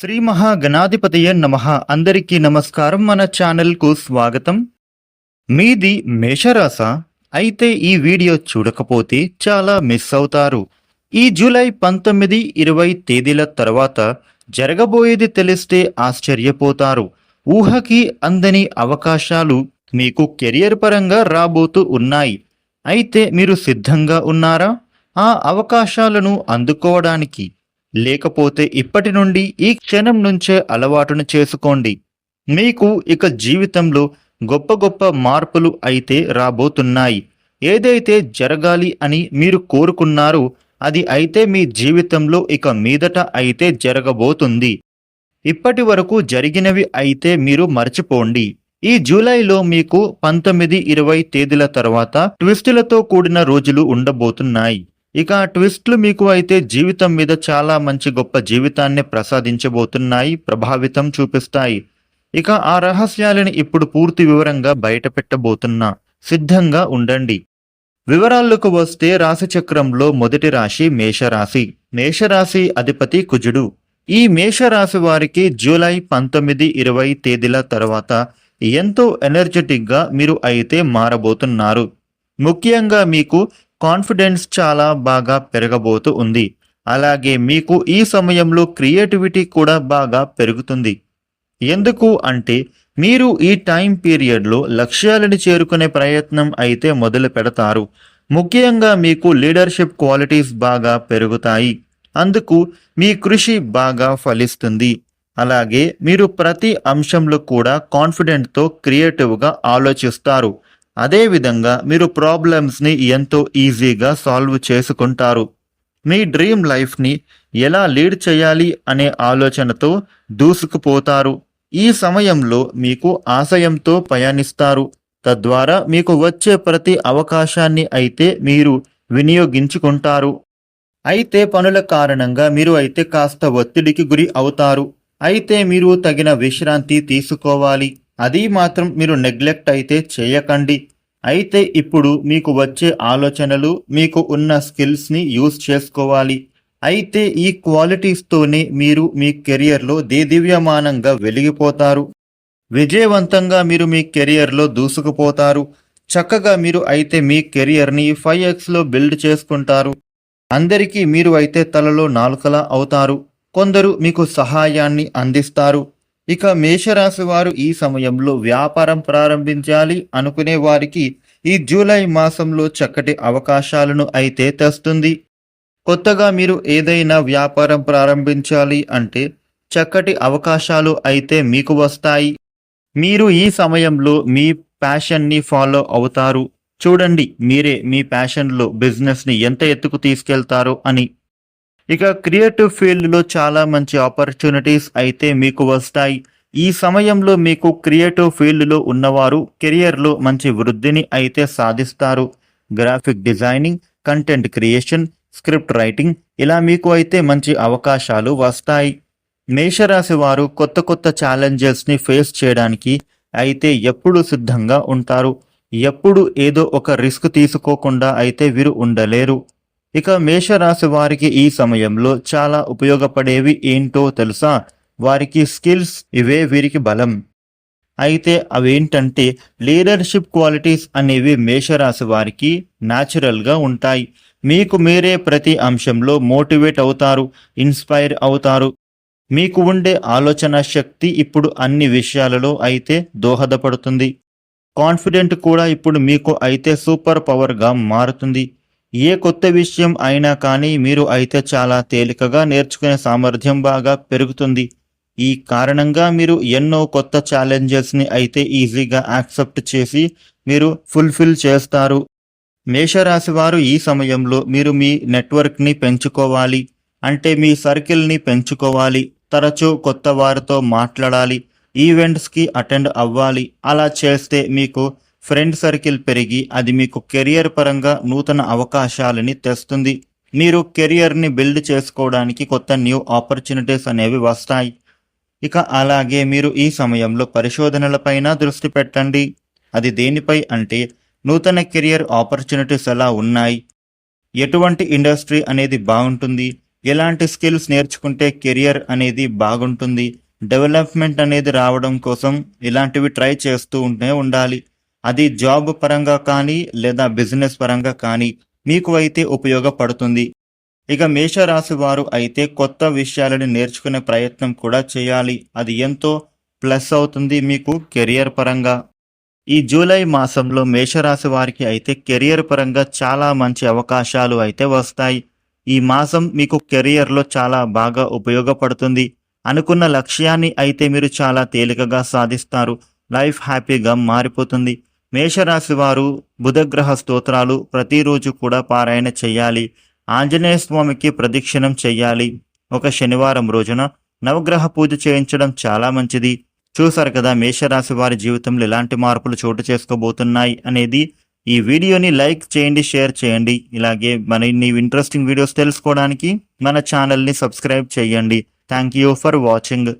శ్రీ మహాగణాధిపతయ నమ. అందరికీ నమస్కారం. మన ఛానల్కు స్వాగతం. మీది మేషరాశ. అయితే ఈ వీడియో చూడకపోతే చాలా మిస్ అవుతారు. ఈ జూలై పంతొమ్మిది ఇరవై తేదీల తర్వాత జరగబోయేది తెలిస్తే ఆశ్చర్యపోతారు. ఊహకి అందని అవకాశాలు మీకు కెరియర్ పరంగా రాబోతూ ఉన్నాయి. అయితే మీరు సిద్ధంగా ఉన్నారా? ఆ అవకాశాలను అందుకోవడానికి లేకపోతే ఇప్పటి నుండి ఈ క్షణం నుంచే అలవాటును చేసుకోండి. మీకు ఇక జీవితంలో గొప్ప గొప్ప మార్పులు అయితే రాబోతున్నాయి. ఏదైతే జరగాలి అని మీరు కోరుకున్నారో అది అయితే మీ జీవితంలో ఇక మీదట అయితే జరగబోతుంది. ఇప్పటి వరకు జరిగినవి అయితే మీరు మర్చిపోండి. ఈ జూలైలో మీకు పంతొమ్మిది ఇరవై తేదీల తర్వాత ట్విస్టులతో కూడిన రోజులు ఉండబోతున్నాయి. ఇక ఆ ట్విస్ట్లు మీకు అయితే జీవితం మీద చాలా మంచి గొప్ప జీవితాన్ని ప్రసాదించబోతున్నాయి ప్రభావితం చూపిస్తాయి. ఇక ఆ రహస్యాలను ఇప్పుడు పూర్తి వివరంగా బయటపెట్టబోతున్నా. సిద్ధంగా ఉండండి. వివరాలకు వస్తే రాశిచక్రంలో మొదటి రాశి మేషరాశి. మేషరాశి అధిపతి కుజుడు. ఈ మేషరాశి వారికి జూలై పంతొమ్మిది ఇరవై తేదీల తర్వాత ఎంతో ఎనర్జెటిక్గా మీరు అయితే మారబోతున్నారు. ముఖ్యంగా మీకు కాన్ఫిడెన్స్ చాలా బాగా పెరగబోతూ ఉంది. అలాగే మీకు ఈ సమయంలో క్రియేటివిటీ కూడా బాగా పెరుగుతుంది. ఎందుకు అంటే మీరు ఈ టైం పీరియడ్లో లక్ష్యాలను చేరుకునే ప్రయత్నం అయితే మొదలు పెడతారు. ముఖ్యంగా మీకు లీడర్షిప్ క్వాలిటీస్ బాగా పెరుగుతాయి. అందుకు మీ కృషి బాగా ఫలిస్తుంది. అలాగే మీరు ప్రతి అంశంలో కూడా కాన్ఫిడెంట్తో క్రియేటివ్గా ఆలోచిస్తారు. అదేవిధంగా మీరు ప్రాబ్లమ్స్ని ఎంతో ఈజీగా సాల్వ్ చేసుకుంటారు. మీ డ్రీమ్ లైఫ్ని ఎలా లీడ్ చేయాలి అనే ఆలోచనతో దూసుకుపోతారు. ఈ సమయంలో మీకు ఆశయంతో పయనిస్తారు. తద్వారా మీకు వచ్చే ప్రతి అవకాశాన్ని అయితే మీరు వినియోగించుకుంటారు. అయితే పనుల కారణంగా మీరు అయితే కాస్త ఒత్తిడికి గురి అవుతారు. అయితే మీరు తగిన విశ్రాంతి తీసుకోవాలి. అది మాత్రం మీరు నెగ్లెక్ట్ అయితే చేయకండి. అయితే ఇప్పుడు మీకు వచ్చే ఆలోచనలు మీకు ఉన్న స్కిల్స్ని యూజ్ చేసుకోవాలి. అయితే ఈ క్వాలిటీస్తోనే మీరు మీ కెరియర్లో దేదివ్యమానంగా వెలిగిపోతారు. విజయవంతంగా మీరు మీ కెరియర్లో దూసుకుపోతారు. చక్కగా మీరు అయితే మీ కెరియర్ని ఫైవ్ ఎక్స్లో బిల్డ్ చేసుకుంటారు. అందరికీ మీరు అయితే తలలో నాలుకలా అవుతారు. కొందరు మీకు సహాయాన్ని అందిస్తారు. ఇక మేషరాశి వారు ఈ సమయంలో వ్యాపారం ప్రారంభించాలి అనుకునే వారికి ఈ జూలై మాసంలో చక్కటి అవకాశాలను అయితే తెస్తుంది. కొత్తగా మీరు ఏదైనా వ్యాపారం ప్రారంభించాలి అంటే చక్కటి అవకాశాలు అయితే మీకు వస్తాయి. మీరు ఈ సమయంలో మీ ప్యాషన్ని ఫాలో అవుతారు. చూడండి మీరే మీ ప్యాషన్లో బిజినెస్ని ఎంత ఎత్తుకు తీసుకెళ్తారో అని. ఇక క్రియేటివ్ ఫీల్డ్లో చాలా మంచి ఆపర్చునిటీస్ అయితే మీకు వస్తాయి. ఈ సమయంలో మీకు క్రియేటివ్ ఫీల్డ్లో ఉన్నవారు కెరియర్లో మంచి వృద్ధిని అయితే సాధిస్తారు. Graphic designing content creation script writing ఇలా మీకు అయితే మంచి అవకాశాలు వస్తాయి. మేషరాశి వారు కొత్త కొత్త ఛాలెంజెస్ని ఫేస్ చేయడానికి అయితే ఎప్పుడు సిద్ధంగా ఉంటారు. ఎప్పుడు ఏదో ఒక రిస్క్ తీసుకోకుండా అయితే వీరు ఉండలేరు. ఇక మేషరాశి వారికి ఈ సమయంలో చాలా ఉపయోగపడేవి ఏంటో తెలుసా? వారికి స్కిల్స్ ఇవే వీరికి బలం. అయితే అవేంటంటే లీడర్షిప్ క్వాలిటీస్ అనేవి మేషరాశి వారికి న్యాచురల్గా ఉంటాయి. మీకు మీరే ప్రతి అంశంలో మోటివేట్ అవుతారు ఇన్స్పైర్ అవుతారు. మీకు ఉండే ఆలోచన శక్తి ఇప్పుడు అన్ని విషయాలలో అయితే దోహదపడుతుంది. కాన్ఫిడెంట్ కూడా ఇప్పుడు మీకు అయితే సూపర్ పవర్గా మారుతుంది. ఏ కొత్త విషయం అయినా కానీ మీరు అయితే చాలా తేలికగా నేర్చుకునే సామర్థ్యం బాగా పెరుగుతుంది. ఈ కారణంగా మీరు ఎన్నో కొత్త ఛాలెంజెస్ని అయితే ఈజీగా యాక్సెప్ట్ చేసి మీరు ఫుల్ఫిల్ చేస్తారు. మేషరాశి వారు ఈ సమయంలో మీరు మీ నెట్వర్క్ని పెంచుకోవాలి. అంటే మీ సర్కిల్ని పెంచుకోవాలి. తరచూ కొత్త వారితో మాట్లాడాలి. ఈవెంట్స్కి అటెండ్ అవ్వాలి. అలా చేస్తే మీకు ఫ్రెండ్ సర్కిల్ పెరిగి అది మీకు కెరియర్ పరంగా నూతన అవకాశాలని తెస్తుంది. మీరు కెరియర్ని బిల్డ్ చేసుకోవడానికి కొత్త న్యూ ఆపర్చునిటీస్ అనేవి వస్తాయి. ఇక అలాగే మీరు ఈ సమయంలో పరిశోధనలపైన దృష్టి పెట్టండి. అది దేనిపై అంటే నూతన కెరియర్ ఆపర్చునిటీస్ ఎలా ఉన్నాయి? ఎటువంటి ఇండస్ట్రీ అనేది బాగుంటుంది? ఎలాంటి స్కిల్స్ నేర్చుకుంటే కెరియర్ అనేది బాగుంటుంది? డెవలప్మెంట్ అనేది రావడం కోసం ఇలాంటివి ట్రై చేస్తూ ఉంటే ఉండాలి. అది జాబ్ పరంగా కానీ లేదా బిజినెస్ పరంగా కానీ మీకు అయితే ఉపయోగపడుతుంది. ఇక మేషరాశి వారు అయితే కొత్త విషయాలను నేర్చుకునే ప్రయత్నం కూడా చేయాలి. అది ఎంతో ప్లస్ అవుతుంది మీకు కెరియర్ పరంగా. ఈ జూలై మాసంలో మేషరాశి వారికి అయితే కెరియర్ పరంగా చాలా మంచి అవకాశాలు అయితే వస్తాయి. ఈ మాసం మీకు కెరియర్లో చాలా బాగా ఉపయోగపడుతుంది. అనుకున్న లక్ష్యాన్ని అయితే మీరు చాలా తేలికగా సాధిస్తారు. లైఫ్ హ్యాపీగా మారిపోతుంది. మేషరాశి వారు బుధగ్రహ స్తోత్రాలు ప్రతిరోజు కూడా పారాయణ చేయాలి. ఆంజనేయ స్వామికి ప్రదక్షిణం చెయ్యాలి ఒక శనివారం రోజున నవగ్రహ పూజ చేయించడం చాలా మంచిది. చూసారు కదా మేషరాశి వారి జీవితంలో ఎలాంటి మార్పులు చోటు చేసుకోబోతున్నాయి అనేది. ఈ వీడియోని లైక్ చేయండి షేర్ చేయండి. ఇలాగే మరిన్ని ఇంట్రెస్టింగ్ వీడియోస్ తెలుసుకోవడానికి మన ఛానల్ని సబ్స్క్రైబ్ చేయండి. Thank you for watching.